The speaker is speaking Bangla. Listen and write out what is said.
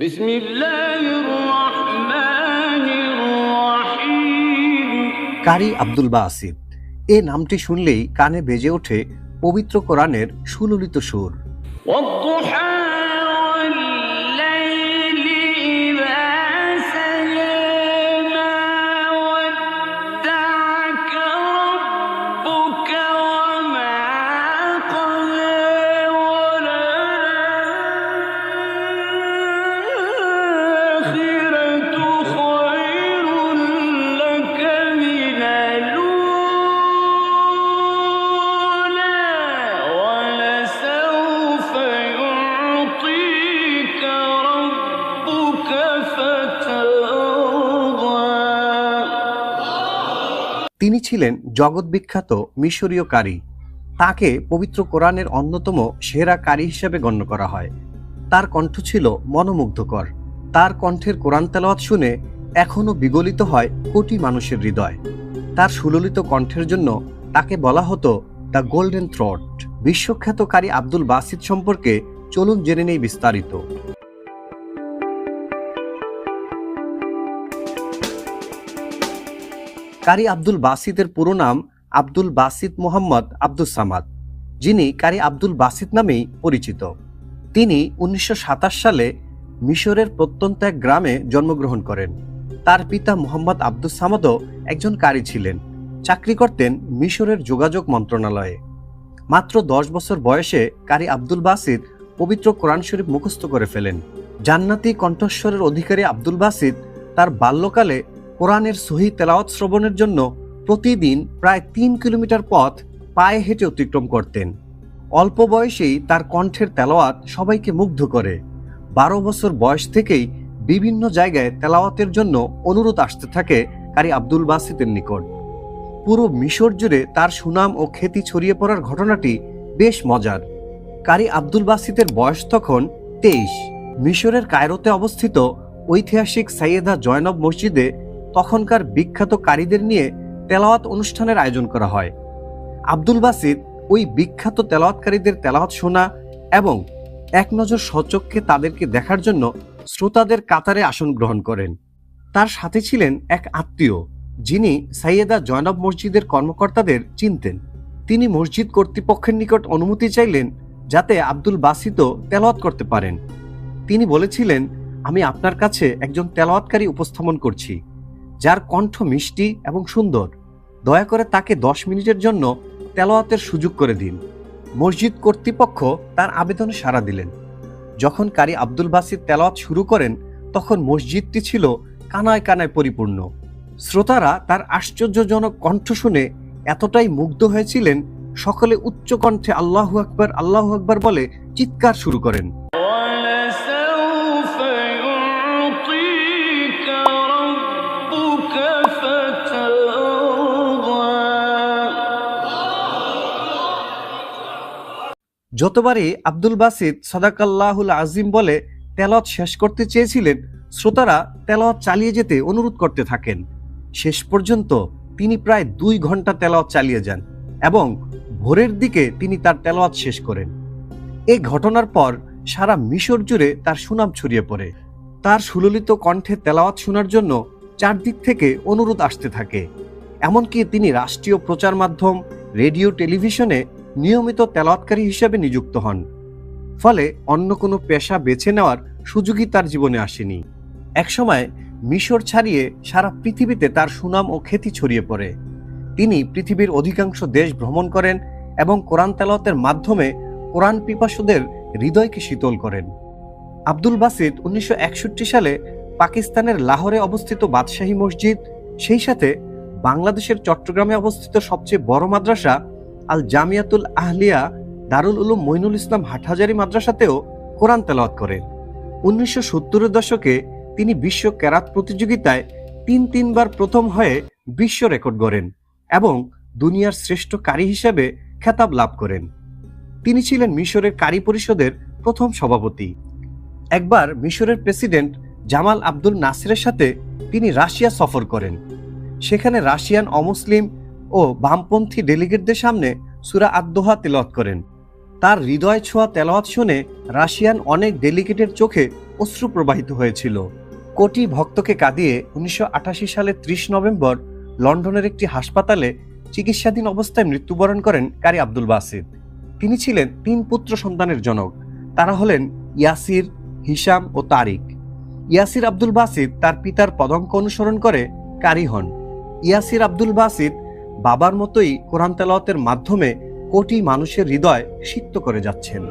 بسم الله الرحمن الرحيم কারি আব্দুল বাসিদ এ নামটি শুনলেই কানে বেজে ওঠে পবিত্র কোরআনের সুললিত সুর والضحى তিনি ছিলেন জগৎ বিখ্যাত মিশরীয় কারি। তাকে পবিত্র কোরআনের অন্যতম সেরা কারি হিসেবে গণ্য করা হয়। তার কণ্ঠ ছিল মনোমুগ্ধকর। তার কণ্ঠের কোরআন তেলাওয়াত শুনে এখনও বিগলিত হয় কোটি মানুষের হৃদয়। তার সুললিত কণ্ঠের জন্য তাকে বলা হতো দ্য গোল্ডেন থ্রট বিশ্বখ্যাত কারি আব্দুল বাসিদ সম্পর্কে চলুন জেনে নেই বিস্তারিত। কারি আব্দুল বাসিদের পুরো নাম আব্দুল বাসিদ মোহাম্মদ আব্দুল সামাদ, যিনি কারি আব্দুল বাসিদ নামেই পরিচিত। তিনি উনিশশো সাতাশ সালে মিশরের প্রত্যন্ত এক গ্রামে জন্মগ্রহণ করেন। তার পিতা মোহাম্মদ আব্দুল সামাদও একজন কারি ছিলেন। চাকরি করতেন মিশরের যোগাযোগ মন্ত্রণালয়ে। মাত্র দশ বছর বয়সে কারি আব্দুল বাসিদ পবিত্র কোরআন শরীফ মুখস্থ করে ফেলেন। জান্নাতি কণ্ঠস্বরের অধিকারী আব্দুল বাসিদ তার বাল্যকালে কোরআনের সহি তেলাওয়াত শ্রবণের জন্য প্রতিদিন প্রায় তিন কিলোমিটার পথ পায়ে হেঁটে অতিক্রম করতেন। অল্প বয়সেই তার কণ্ঠের তেলাওয়াত সবাইকে মুগ্ধ করে। বারো বছর বয়স থেকেই বিভিন্ন জায়গায় তেলাওয়াতের জন্য অনুরোধ আসতে থাকে কারি আব্দুল বাসিদের নিকট। পুরো মিশর জুড়ে তার সুনাম ও খ্যাতি ছড়িয়ে পড়ার ঘটনাটি বেশ মজার। কারি আব্দুল বাসিদের বয়স তখন তেইশ। মিশরের কায়রোতে অবস্থিত ঐতিহাসিক সাইয়েদা জয়নব মসজিদে তখনকার বিখ্যাত কারীদের নিয়ে তেলাওয়াত অনুষ্ঠানের আয়োজন করা হয়। আব্দুল বাসিদ ওই বিখ্যাত তেলাওয়াতকারীদের তেলাওয়াত শোনা এবং এক নজর সচক্ষে তাদেরকে দেখার জন্য শ্রোতাদের কাতারে আসন গ্রহণ করেন। তার সাথে ছিলেন এক আত্মীয়, যিনি সাইয়েদা জয়নব মসজিদের কর্মকর্তাদের চিনতেন। তিনি মসজিদ কর্তৃপক্ষের নিকট অনুমতি চাইলেন যাতে আব্দুল বাসিতও তেলাওয়াত করতে পারেন। তিনি বলেছিলেন, আমি আপনার কাছে একজন তেলাওয়াতকারী উপস্থাপন করছি। যার কণ্ঠ মিষ্টি এবং সুন্দর। দয়া করে তাকে দশ মিনিটের জন্য তেলাওয়াতের সুযোগ করে দিন। মসজিদ কর্তৃপক্ষ তার আবেদনে সাড়া দিলেন। যখন কারি আব্দুল বাসির তেলাওয়াত শুরু করেন, তখন মসজিদটি ছিল কানায় কানায় পরিপূর্ণ। শ্রোতারা তার আশ্চর্যজনক কণ্ঠ শুনে এতটাই মুগ্ধ হয়েছিলেন, সকলে উচ্চ কণ্ঠে আল্লাহু আকবার আল্লাহু আকবার বলে চিৎকার শুরু করেন। যতবারই আব্দুল বাসিদ সদাকাল্লাহুল আজিম বলে তেলত শেষ করতে চেয়েছিলেন, শ্রোতারা তেলাওয়াত চালিয়ে যেতে অনুরোধ করতে থাকেন। শেষ পর্যন্ত তিনি প্রায় দুই ঘণ্টা তেলাওয়াত চালিয়ে যান এবং ভোরের দিকে তিনি তার তেলাওয়াত শেষ করেন। এই ঘটনার পর সারা মিশর জুড়ে তার সুনাম ছড়িয়ে পড়ে। তার সুললিত কণ্ঠে তেলাওয়াত শোনার জন্য চারদিক থেকে অনুরোধ আসতে থাকে। এমনকি তিনি রাষ্ট্রীয় প্রচার মাধ্যম, রেডিও, টেলিভিশনে নিয়মিত তেলাওয়াতকারী হিসেবে নিযুক্ত হন। ফলে অন্য কোনো পেশা বেছে নেওয়ার সুযোগই তার জীবনে আসেনি। একসময় মিশর ছাড়িয়ে সারা পৃথিবীতে তার সুনাম ও খ্যাতি ছড়িয়ে পড়ে। তিনি পৃথিবীর অধিকাংশ দেশ ভ্রমণ করেন এবং কোরআন তেলাওয়াতের মাধ্যমে কোরআন পিপাসুদের হৃদয়কে শীতল করেন। আব্দুল বাসিদ উনিশশো একষট্টি সালে পাকিস্তানের লাহোরে অবস্থিত বাদশাহী মসজিদ, সেই সাথে বাংলাদেশের চট্টগ্রামে অবস্থিত সবচেয়ে বড় মাদ্রাসা আল জামিয়াতুল আহলিয়া দারুল উলুম মইনুল ইসলাম হাটহাজারি মাদ্রাসাতেও কোরআন তেলাওয়াত করেন উনিশশো সত্তরের দশকে তিনি বিশ্ব ক্যারাত প্রতিযোগিতায় তিন তিনবার প্রথম হয়ে বিশ্ব রেকর্ড গড়েন এবং দুনিয়ার শ্রেষ্ঠ কারি হিসেবে খেতাব লাভ করেন। তিনি ছিলেন মিশরের কারি পরিষদের প্রথম সভাপতি। একবার মিশরের প্রেসিডেন্ট জামাল আব্দুল নাসিরের সাথে তিনি রাশিয়া সফর করেন। সেখানে রাশিয়ান অমুসলিম ও বামপন্থী ডেলিগেটদের সামনে সুরা আদোহা তেলাওয়াত করেন। তার হৃদয় ছোঁয়া তেলাওয়াত শুনে রাশিয়ান অনেক ডেলিগেটের চোখে অশ্রু প্রবাহিত হয়েছিল। কোটি ভক্তকে কাঁদিয়ে উনিশশো সালে ত্রিশ নভেম্বর লন্ডনের একটি হাসপাতালে চিকিৎসাধীন অবস্থায় মৃত্যুবরণ করেন কারি আব্দুল বাসিদ। তিনি ছিলেন তিন পুত্র সন্তানের জনক। তারা হলেন ইয়াসির হিসাম ও তারিক। ইয়াসির আব্দুল বাসিদ তার পিতার পদঙ্ক অনুসরণ করে কারি হন। ইয়াসির আব্দুল বাসিদ বাবার মতোই কোরআন তেলাওয়াতের মাধ্যমে কোটি মানুষের হৃদয় সিক্ত করে যাচ্ছেন।